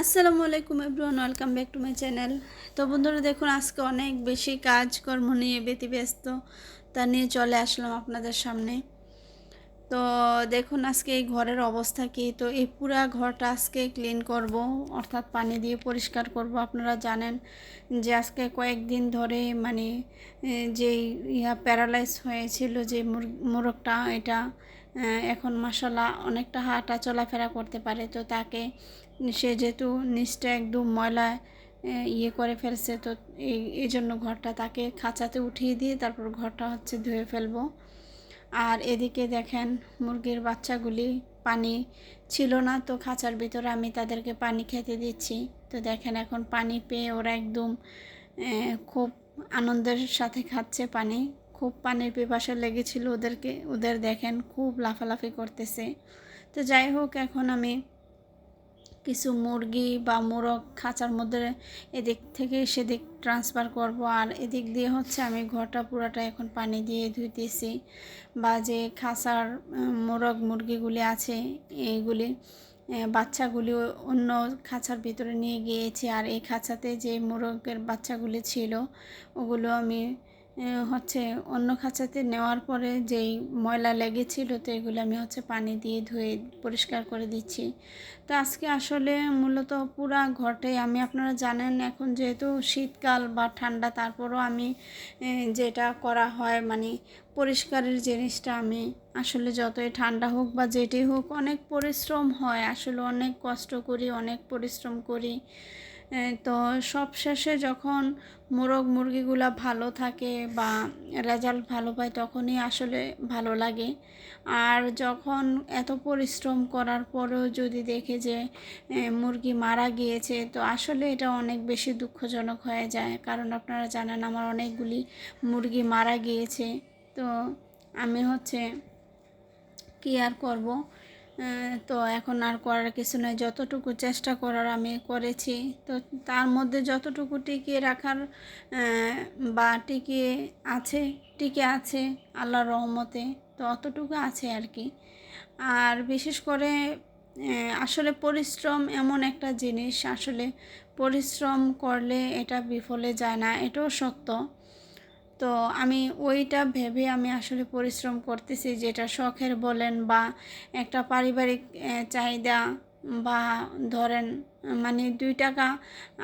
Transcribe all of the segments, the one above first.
আসসালামু আলাইকুম everyone, welcome back to my channel. তো বন্ধুরা, দেখুন, আজকে অনেক বেশি কাজকর্ম নিয়ে ব্যতিব্যস্ত তা নিয়ে চলে আসলাম আপনাদের সামনে। তো দেখুন, আজকে এই ঘরের অবস্থা কি? তো এই পুরা ঘরটা আজকে ক্লিন করব, অর্থাৎ পানি দিয়ে পরিষ্কার করব। আপনারা জানেন যে আজকে কয়েকদিন ধরে মানে যেই ইয়া প্যারালাইজ হয়েছিল, যে মুর- মোরগটা, এটা এখন মশালা অনেকটা হাঁটা চলাফেরা করতে পারে। তো তাকে সে যেহেতু নিচটা একদম ময়লা ইয়ে করে ফেলছে, তো এই এই জন্য ঘরটা তাকে খাঁচাতে উঠিয়ে দিয়ে তারপর ঘরটা হচ্ছে ধুয়ে ফেলব। আর এদিকে দেখেন মুরগির বাচ্চাগুলি পানি ছিল না, তো খাঁচার ভিতরে আমি তাদেরকে পানি খেতে দিচ্ছি। তো দেখেন এখন পানি পেয়ে ওরা একদম খুব আনন্দের সাথে খাচ্ছে পানি। খুব পানির পিপাসা লেগেছিল ওদেরকে, ওদের দেখেন খুব লাফালাফি করতেছে। তো যাই হোক, এখন আমি কিছু মুরগি বা মোরগ খাঁচার মধ্যে এদিক থেকে সেদিক ট্রান্সফার করব। আর এদিক দিয়ে হচ্ছে আমি ঘরটা পুরাটা এখন পানি দিয়ে ধুইতেছি বা যে খাঁচার মোরগ মুরগিগুলি আছে এইগুলি বাচ্চাগুলি অন্য খাঁচার ভিতরে নিয়ে গিয়েছি। আর এই খাঁচাতে যে মোরগের বাচ্চাগুলি ছিল, ওগুলো আমি হচ্ছে অন্য খাঁচাতে নেওয়ার পরে যেই ময়লা লেগেছিল তো এগুলো আমি হচ্ছে পানি দিয়ে ধুয়ে পরিষ্কার করে দিচ্ছি। তো আজকে আসলে মূলত পুরা ঘরটাই, আমি আপনারা জানেন এখন যেহেতু শীতকাল বা ঠান্ডা, তারপরও আমি যেটা করা হয় মানে পরিষ্কারের জিনিসটা আমি আসলে যতই ঠান্ডা হোক বা যেটি হোক অনেক পরিশ্রম হয়, আসলে অনেক কষ্ট করি, অনেক পরিশ্রম করি। তো সব শেষে যখন মোরগ মুরগিগুলা ভালো থাকে বা রেজাল্ট ভালো পায়, তখনই আসলে ভালো লাগে। আর যখন এত পরিশ্রম করার পরেও যদি দেখে যে মুরগি মারা গিয়েছে, তো আসলে এটা অনেক বেশি দুঃখজনক হয়ে যায়। কারণ আপনারা জানেন, আমার অনেকগুলি মুরগি মারা গিয়েছে। তো আমি হচ্ছে কি আর করব? তো এখন আর করার কিছু নয় যতটুকু চেষ্টা করার আমি করেছি। তো তার মধ্যে যতটুকু টিকিয়ে রাখার বা টিকিয়ে আছে, টিকে আছে আল্লাহর রহমতে, তো অতটুকু আছে আর কি। আর বিশেষ করে আসলে পরিশ্রম এমন একটা জিনিস। আসলে পরিশ্রম করলে এটা বিফলে যায় না, এটাও সত্য। তো আমি ওইটা ভেবে আমি আসলে পরিশ্রম করতেছি যেটা শখের বলেন বা একটা পারিবারিক চাহিদা বা ধরেন মানে দুই টাকা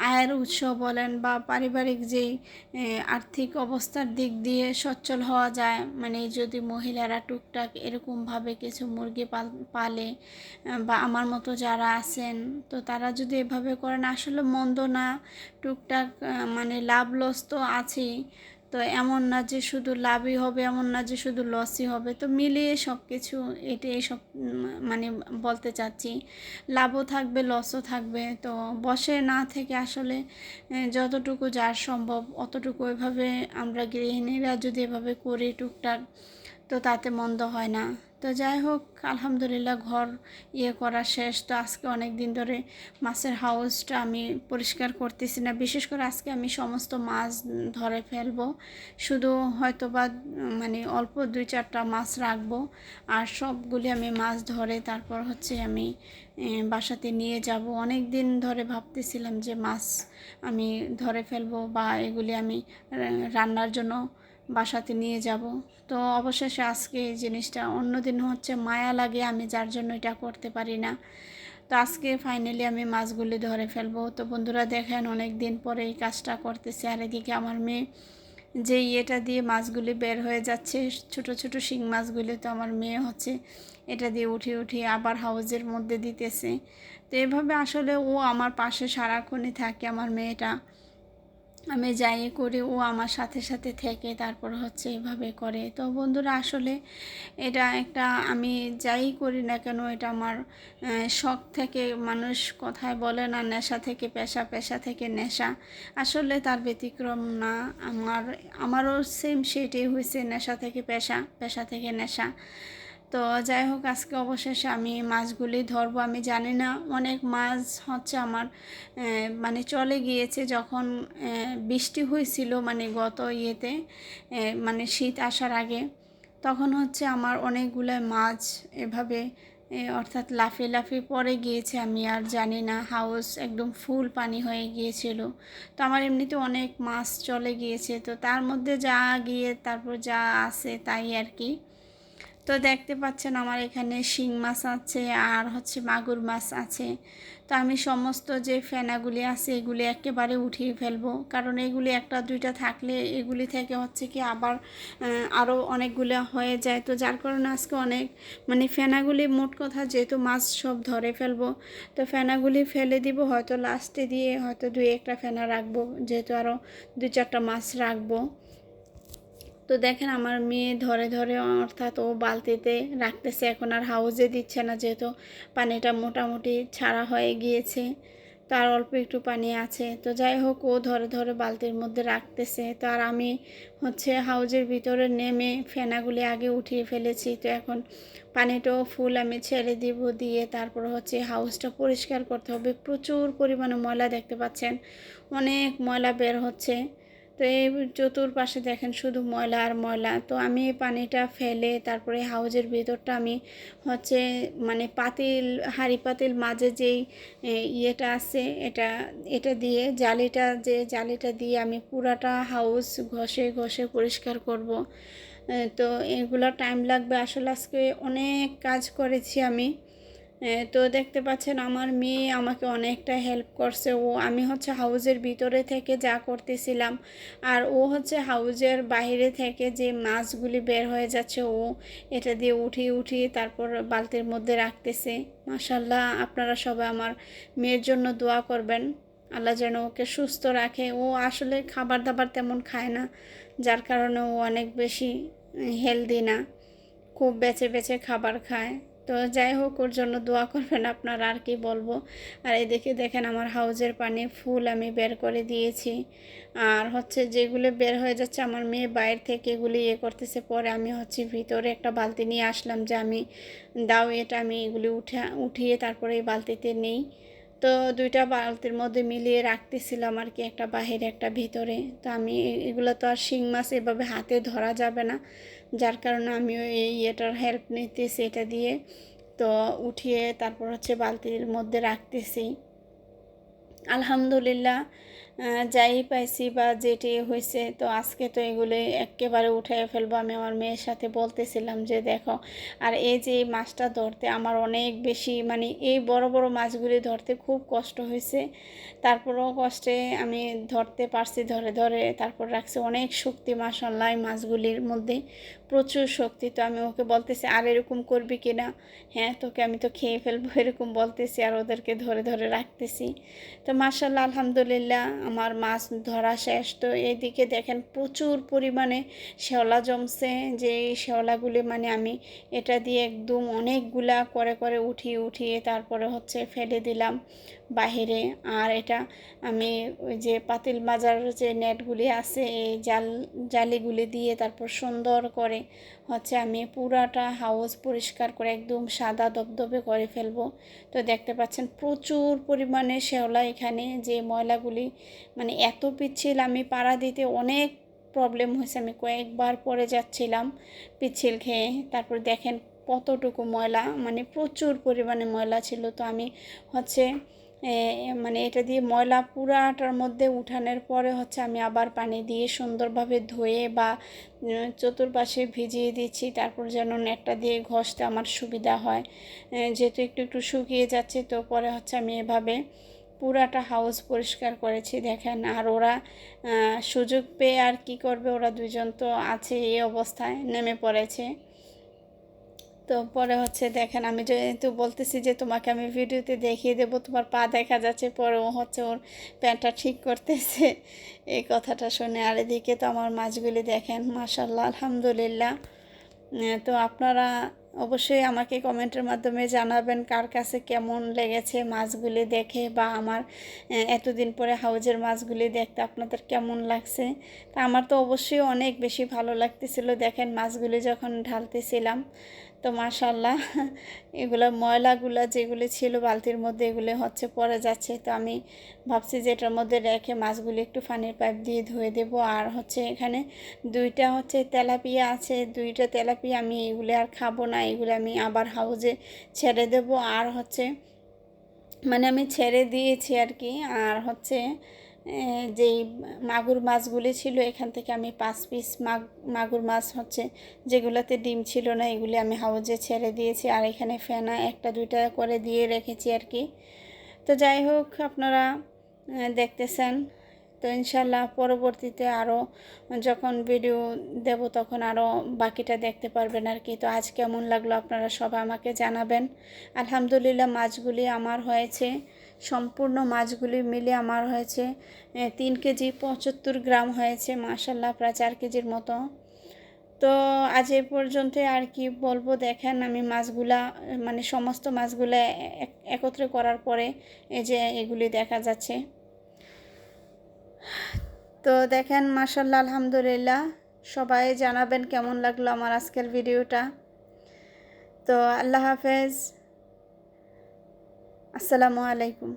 আয়ের উৎস বলেন বা পারিবারিক যেই আর্থিক অবস্থার দিক দিয়ে সচ্ছল হওয়া যায় মানে যদি মহিলারা টুকটাক এরকমভাবে কিছু মুরগি পাল বা আমার মতো যারা আছেন, তো তারা যদি এভাবে করেন, আসলে মন্দ না, টুকটাক মানে লাভ লস তো আছেই। তো এমন না যে শুধু লাভই হবে, এমন না যে শুধু লসই হবে। তো মিলিয়ে সব কিছু এটা সব মানে বলতে চাচ্ছি। লাভও থাকবে লসও থাকবে। তো বসে না থেকে আসলে যতটুকু যার সম্ভব, অতটুকু ওইভাবে আমরা গৃহিণীরা যদি এভাবে করি টুকটাক তো তাতে মন্দ হয় না। তো যাই হোক, আলহামদুলিল্লাহ ঘর ইয়ে করা শেষ। তো আজকে অনেক দিন ধরে মাছের হাউসটা আমি পরিষ্কার করতেছি না। বিশেষ করে আজকে আমি সমস্ত মাছ ধরে ফেলব। শুধু হয়তো বা মানে অল্প দুই চারটা মাছ রাখব। আর সবগুলি আমি মাছ ধরে তারপর হচ্ছে আমি বাসাতে নিয়ে যাব। অনেক দিন ধরে ভাবতেছিলাম যে মাছ আমি ধরে ফেলব বা এগুলি আমি রান্নার জন্য বাসাতে নিয়ে যাব। তো অবশেষে আজকে এই জিনিসটা অন্যদিন হচ্ছে মায়া লাগে, আমি যার জন্য এটা করতে পারি না। তো আজকে ফাইনালি আমি মাছগুলি ধরে ফেলব। তো বন্ধুরা দেখেন অনেক দিন পরে এই কাজটা করতেছে। আর এদিকে আমার মেয়ে যে ইয়েটা দিয়ে মাছগুলি বের হয়ে যাচ্ছে, ছোট ছোট শিং মাছগুলি তো আমার মেয়ে হচ্ছে এটা দিয়ে উঠিয়ে উঠিয়ে আবার হাউজের মধ্যে দিতেছে। তো এভাবে আসলে ও আমার পাশে সারাক্ষণই থাকে, আমার মেয়েটা। আমি যাই করি, ও আমার সাথে সাথে থেকে, তারপর হচ্ছে এভাবে করে। তো বন্ধুরা, আসলে এটা একটা আমি যাই করি না কেন, এটা আমার শখ থেকে, মানুষ কথায় বলে না, নেশা থেকে, পেশা পেশা থেকে নেশা। আসলে তার ব্যতিক্রম না, আমার, আমারও সেম সেটাই হয়েছে নেশা থেকে পেশা পেশা থেকে নেশা। তো যাই হোক, আজকে অবশেষে আমি মাছগুলি ধরবো। আমি জানি না, অনেক মাছ হচ্ছে আমার মানে চলে গিয়েছে যখন বৃষ্টি হয়েছিল মানে গত ইয়েতে মানে শীত আসার আগে। তখন হচ্ছে আমার অনেকগুলো মাছ এভাবে অর্থাৎ লাফিয়ে লাফিয়ে পরে গিয়েছে। আমি আর জানি না, হাউস একদম ফুল পানি হয়ে গিয়েছিল। তো আমার এমনিতে অনেক মাছ চলে গিয়েছে। তো তার মধ্যে যা গিয়ে, তারপর যা আছে তাই আর কি। তো দেখতে পাচ্ছেন আমার এখানে শিং মাছ আছে আর হচ্ছে মাগুর মাছ আছে। তো আমি সমস্ত যে ফেনাগুলি আছে এগুলি একেবারে উঠিয়ে ফেলব। কারণ এগুলি একটা দুইটা থাকলে এগুলি থেকে হচ্ছে কি আবার আরও অনেকগুলো হয়ে যায়। তো যার কারণে আজকে অনেক মানে ফেনাগুলি মোট কথা যেহেতু মাছ সব ধরে ফেলব, তো ফেনাগুলি ফেলে দিব, হয়তো লাস্টে দিয়ে হয়তো দুই একটা ফেনা রাখব, যেহেতু আরও দুই চারটা মাছ রাখব। তো দেখেন আমার মেয়ে ধরে ধরে অর্থাৎ ও বালতিতে রাখতেছে, এখন আর হাউজে দিচ্ছে না যেহেতু পানিটা মোটামুটি ছাড়া হয়ে গিয়েছে, তার অল্প একটু পানি আছে। তো যাই হোক, ও ধরে ধরে বালতির মধ্যে রাখতেছে। তো আর আমি হচ্ছে হাউজের ভিতরে নেমে ফেনাগুলি আগে উঠিয়ে ফেলেছি। তো এখন পানিটাও ফুল আমি ছেড়ে দিব দিয়ে তারপর হচ্ছে হাউসটা পরিষ্কার করতে হবে। প্রচুর পরিমাণে ময়লা দেখতে পাচ্ছেন, অনেক ময়লা বের হচ্ছে। তো এই চতুর্পাশে দেখেন শুধু ময়লা আর ময়লা। তো আমি এই পানিটা ফেলে তারপরে হাউজের ভিতরটা আমি হচ্ছে মানে পাতিল, হাঁড়ি পাতিল মাঝে যেই ইয়েটা আছে, এটা এটা দিয়ে জালিটা যে জালিটা দিয়ে আমি পুরাটা হাউস ঘষে ঘষে পরিষ্কার করব। তো এগুলো টাইম লাগবে। আসলে আজকে অনেক কাজ করেছি আমি। তো দেখতে পাচ্ছেন আমার মেয়ে আমাকে অনেকটা হেল্প করছে। ও, আমি হচ্ছে হাউজের ভিতরে থেকে যা করতেছিলাম, আর ও হচ্ছে হাউজের বাইরে থেকে যে মাছগুলি বের হয়ে যাচ্ছে, ও এটা দিয়ে উঠিয়ে উঠিয়ে তারপর বালতির মধ্যে রাখতেছে। মাসাল্লাহ আপনারা সবাই আমার মেয়ের জন্য দোয়া করবেন। আল্লাহ যেন ওকে সুস্থ রাখে। ও আসলে খাবার দাবার তেমন খায় না, যার কারণে ও অনেক বেশি হেলদি না। খুব বেছে বেছে খাবার খায়। তো যাই হোক, ওর জন্য দোয়া করবেন, আপনার আর কি বলব। আর এদিকে দেখেন আমার হাউজের পানি ফুল আমি বের করে দিয়েছি। আর হচ্ছে যেগুলো বের হয়ে যাচ্ছে, আমার মেয়ে বাইরে থেকে এগুলি ইয়ে করতেছে। পরে আমি হচ্ছে ভিতরে একটা বালতি নিয়ে আসলাম যে আমি দাও এটা, আমি এগুলি উঠে, উঠিয়ে তারপরে এই বালতিতে নেই। তো দুইটা বালতির মধ্যে মিলিয়ে রাখতেছিলাম আর কি, একটা বাহিরে, একটা ভিতরে। তো আমি এগুলো তো আর শিং মাছ এভাবে হাতে ধরা যাবে না। যার কারণে আমিও এই ইয়েটার হেল্প নিতেছি এটা দিয়ে। তো উঠিয়ে তারপর হচ্ছে বালতির মধ্যে রাখতেছি। আলহামদুলিল্লাহ যাই পাইছি বা যেটি হয়েছে তো আজকে তো এগুলি একেবারে উঠে ফেলব। আমি আমার মেয়ের সাথে বলতেছিলাম যে, দেখো, আর এই যে মাছটা ধরতে আমার অনেক বেশি মানে এই বড় বড় মাছগুলি ধরতে খুব কষ্ট হয়েছে তারপরও কষ্টে আমি ধরতে পারছি, ধরে ধরে। তারপর রাখছি অনেক শক্তি মাসাল্লাহ মাছগুলির মধ্যে, প্রচুর শক্তি। তো আমি ওকে বলতেছি, আর এরকম করবি কি না? হ্যাঁ তোকে আমি তো খেয়ে ফেলব, এরকম বলতেছি আর ওদেরকে ধরে ধরে রাখতেছি। তো মার্শাল্লাহ আলহামদুলিল্লাহ আমার মাছ ধরা শেষ। তো এইদিকে দেখেন প্রচুর পরিমাণে শেওলা জমছে। যে শেওলাগুলি মানে আমি এটা দিয়ে একদম অনেকগুলা করে করে উঠিয়ে উঠিয়ে তারপরে হচ্ছে ফেলে দিলাম। বাহিরে। আর এটা আমি ওই যে পাতিল মাজার যে নেটগুলি আছে, এই জাল, জালিগুলি দিয়ে তারপর সুন্দর করে হচ্ছে আমি পুরাটা হাউস পরিষ্কার করে একদম সাদা দবদবে করে ফেলব। তো দেখতে পাচ্ছেন প্রচুর পরিমাণে শেওলা এখানে, যে ময়লাগুলি মানে এত পিচ্ছিল আমি পাড়া দিতে অনেক প্রবলেম হয়েছে। আমি কয়েকবার পরে যাচ্ছিলাম পিচ্ছিল খেয়ে। তারপর দেখেন কতটুকু ময়লা মানে প্রচুর পরিমাণে ময়লা ছিল। তো আমি হচ্ছে মানে এটা দিয়ে ময়লা পুরাটার মধ্যে উঠানোর পরে হচ্ছে আমি আবার পানি দিয়ে সুন্দরভাবে ধুয়ে বা চতুর্পাশে ভিজিয়ে দিচ্ছি। তারপর যেন নেটটা দিয়ে ঘষতে আমার সুবিধা হয়। যেহেতু একটু একটু শুকিয়ে যাচ্ছে, তো পরে হচ্ছে আমি এভাবে পুরাটা হাউস পরিষ্কার করেছি। দেখেন, আর ওরা সুযোগ পেয়ে আর কি করবে? ওরা দুজন তো আছে এই অবস্থায়, নেমে পড়েছে। তো পরে হচ্ছে দেখেন, আমি যেহেতু বলতেছি যে তোমাকে আমি ভিডিওতে দেখিয়ে দেব, তোমার পা দেখা যাচ্ছে, পরে ও হচ্ছে ওর প্যান্টটা ঠিক করতেছে। এই কথাটা শুনে আর এদিকে তো আমার মাছগুলি দেখেন মাসাল্লাহ আলহামদুলিল্লাহ। তো আপনারা অবশ্যই আমাকে কমেন্টের মাধ্যমে জানাবেন কার কাছে কেমন লেগেছে মাছগুলি দেখে, বা আমার এতদিন পরে হাউজের মাছগুলি দেখতে আপনাদের কেমন লাগছে। তা আমার তো অবশ্যই অনেক বেশি ভালো লাগতেছিল, দেখেন মাছগুলি যখন ঢালতেছিলাম। তো মাশাল্লাহ এগুলো ময়লাগুলো যেগুলি ছিল বালতির মধ্যে এগুলো হচ্ছে পড়ে যাচ্ছে। তো আমি ভাবছি যে এটার মধ্যে রেখে মাছগুলি একটু পানির পাইপ দিয়ে ধুয়ে দেব। আর হচ্ছে এখানে দুইটা হচ্ছে তেলাপিয়া আছে, দুইটা তেলাপিয়া আমি এগুলো আর খাব না, এগুলো আমি আবার হাউজে ছেড়ে দেব। আর হচ্ছে মানে আমি ছেড়ে দিয়েছি আর কি। আর হচ্ছে যেই মাগুর মাছগুলি ছিল, এখান থেকে আমি পাঁচ পিস মাগ, মাগুর মাছ হচ্ছে, যেগুলোতে ডিম ছিল না, এগুলি আমি হাউজে ছেড়ে দিয়েছি। আর এখানে ফেনা একটা, দুইটা করে দিয়ে রেখেছি আর কি। তো যাই হোক, আপনারা দেখতেছেন। তো ইনশাল্লাহ পরবর্তীতে আরও যখন ভিডিও দেব, তখন আরও বাকিটা দেখতে পারবেন আর কি। তো আজ কেমন লাগল আপনারা সবাই আমাকে জানাবেন। আলহামদুলিল্লাহ, মাছগুলি আমার হয়েছে। সম্পূর্ণ মাছগুলি মিলে আমার হয়েছে তিন কেজি পঁচাত্তর গ্রাম হয়েছে মাসাল্লাহ প্রায় চার কেজির মতো। তো আজ এ পর্যন্ত আর কি বলব, দেখেন আমি মাছগুলা মানে সমস্ত মাছগুলো একত্রে করার পরে এই যে এগুলি দেখা যাচ্ছে। তো দেখেন মাসাল্লাহ আলহামদুলিল্লাহ, সবাই জানাবেন কেমন লাগল আমার আজকের ভিডিওটা। তো আল্লাহ হাফেজ। আসসালামু আলাইকুম।